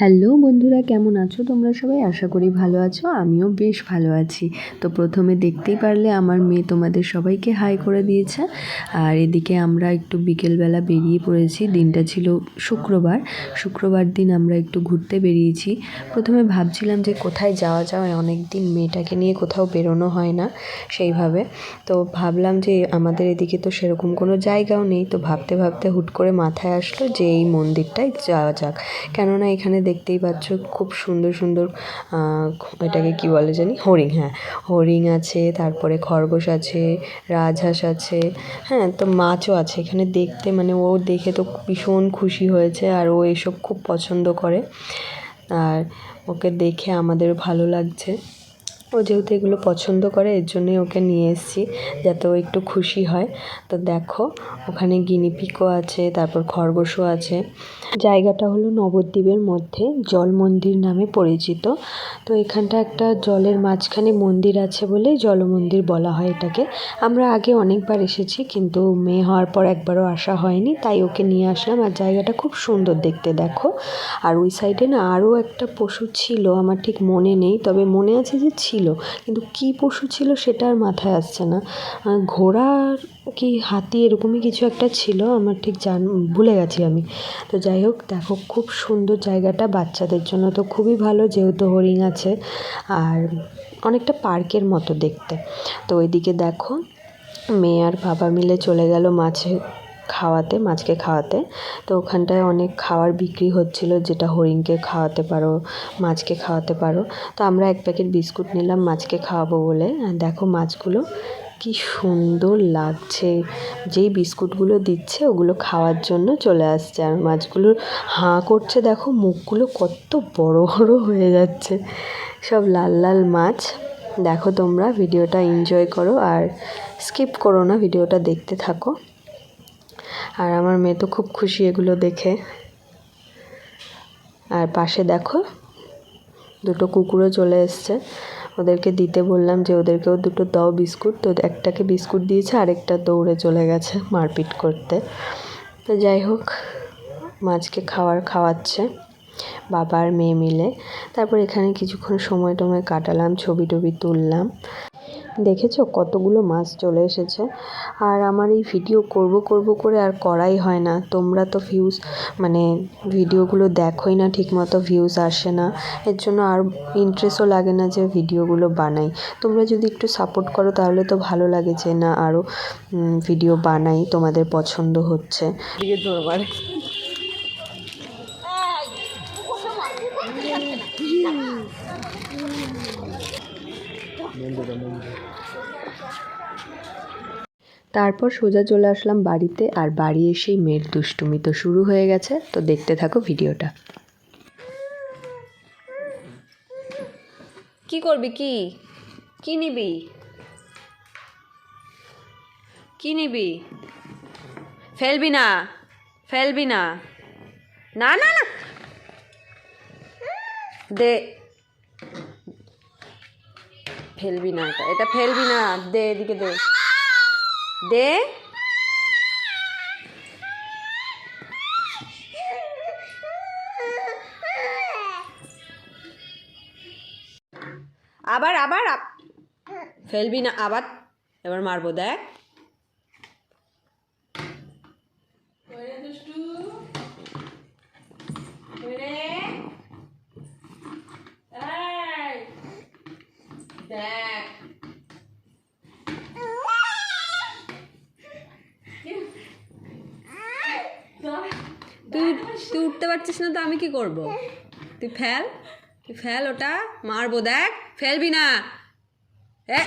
Hello বন্ধুরা, কেমন আছো? তোমরা সবাই আশা করি ভালো আছো, আমিও বেশ ভালো আছি। তো প্রথমে দেখতেই পারলে আমার মেয়ে তোমাদের সবাইকে হাই করে দিয়েছে। আর এদিকে আমরা একটু বিকেলবেলা বেরিয়ে পড়েছি, দিনটা ছিল শুক্রবার। শুক্রবার দিন আমরা একটু ঘুরতে বেরিয়েছি। প্রথমে ভাবছিলাম যে কোথায় যাওয়া যায় অনেক দিন মেয়েটাকে নিয়ে কোথাও বেরোনো হয় না সেইভাবে। তো ভাবলাম যে আমাদের এদিকে তো সেরকম কোনো জায়গাও নেই, তো ভাবতে ভাবতে হুট করে মাথায় আসলো যে এই মন্দিরটায় যাওয়া যাক। কেননা এখানে দেখতেই পাচ্ছ, খুব সুন্দর সুন্দর এটাকে কি বলে জানি? হরিণ হ্যাঁ। হরিণ আছে, তারপরে খরগোশ আছে, রাজহাঁস আছে হ্যাঁ তো মাছও আছে। এখানে দেখতে মানে ও দেখে তো ভীষণ খুশি হয়েছে আর ও এসব খুব পছন্দ করে। আর ওকে দেখে আমাদের ভালো লাগছে। ও যেহেতু এগুলো পছন্দ করে, এর জন্যই ওকে নিয়ে এসেছি যাতে ও একটু খুশি হয়। তো দেখো, ওখানে গিনিপিকও আছে, তারপর খরগোশও আছে। জায়গাটা হলো নবদ্বীপের মধ্যে, জল মন্দির নামে পরিচিত। তো এখানটা একটা জলের মাঝখানে মন্দির আছে বলেই জল মন্দির বলা হয় এটাকে। আমরা আগে অনেকবার এসেছি, কিন্তু মেয়ে হওয়ার পর একবারও আসা হয়নি, তাই ওকে নিয়ে আসলাম। আর জায়গাটা খুব সুন্দর দেখতে, দেখো। আর ওই সাইডে না আরও একটা পশু ছিল, আমার ঠিক মনে নেই, তবে মনে আছে যে ছিল কিন্তু কী পশু ছিল সেটা আর মাথায় আসছে না। ঘোড়া কি হাতি এরকমই কিছু একটা ছিল, আমার ঠিক জান, ভুলে গেছি আমি। তো যাই হোক, দেখো খুব সুন্দর জায়গাটা বাচ্চাদের জন্য তো খুবই ভালো, যেহেতু হরিণ আছে আর অনেকটা পার্কের মতো দেখতে। তো ওইদিকে দেখো, মেয়ে আর বাবা মিলে চলে গেল মাছে খাওয়াতে, মাছকে খাওয়াতে। তো ওখানটায় অনেক খাবার বিক্রি হচ্ছিল, যেটা হরিণকে খাওয়াতে পারো, মাছকে খাওয়াতে পারো। তো আমরা এক প্যাকেট বিস্কুট নিলাম, মাছকে খাওয়াবো বলে। দেখো মাছগুলো কি সুন্দর লাগছে। যেই বিস্কুটগুলো দিচ্ছে, ওগুলো খাওয়ার জন্য চলে আসছে। আর মাছগুলোর হাঁ করছে, দেখো মুখগুলো কত বড় বড় হয়ে যাচ্ছে। সব লাল লাল মাছ। দেখো তোমরা, ভিডিওটা এনজয় করো। আর স্কিপ করো না, ভিডিওটা দেখতে থাকো। আর আমার মেয়ে তো খুব খুশি এগুলো দেখে। আর পাশে দেখো, দুটো কুকুরও চলে এসছে। ওদেরকে দিতে বললাম যে ওদেরকেও দুটো দাও বিস্কুট। তো একটাকে বিস্কুট দিয়েছে, আরেকটা দৌড়ে চলে গেছে মারপিট করতে। তো যাই হোক, মাছকে খাওয়ার খাওয়াচ্ছে বাবা আর মেয়ে মিলে। তারপর এখানে কিছুক্ষণ সময় টময় কাটালাম, ছবি টবি তুললাম। দেখেছ কতগুলো মাছ চলে এসেছে? আর আমার এই ভিডিও করব করব করে আর করাই হয় না। তোমরা তো ভিউজ মানে ভিডিওগুলো দেখোই না ঠিকমতো ভিউজ আসে না। এর জন্য আর ইন্টারেস্টও লাগে না যে ভিডিওগুলো বানাই। তোমরা যদি একটু সাপোর্ট করো তাহলে তো ভালো লাগে যে না আরও ভিডিও বানাই তোমাদের পছন্দ হচ্ছে। তারপর সোজা চলে আসলাম বাড়িতে আর বাড়ি এসেই মেয়ের দুষ্টুমি তো শুরু হয়ে গেছে তো দেখতে থাকো ভিডিওটা। কি করবি কি? কি নিবি? কি নিবি? ফেলবি না ফেলবি না। না না না। দে। ফেলবি না, এটা এটা ফেলবি না, দে এদিকে দে। দে। আবার আবার ফেলবি না, আবার। এবার মারবো, দেখ। তুই তুই উঠতে পারছিস না তো আমি কি করব? তুই ফেল তুই ফেল ওটা, মারবো, দেখ, ফেলবি না। দে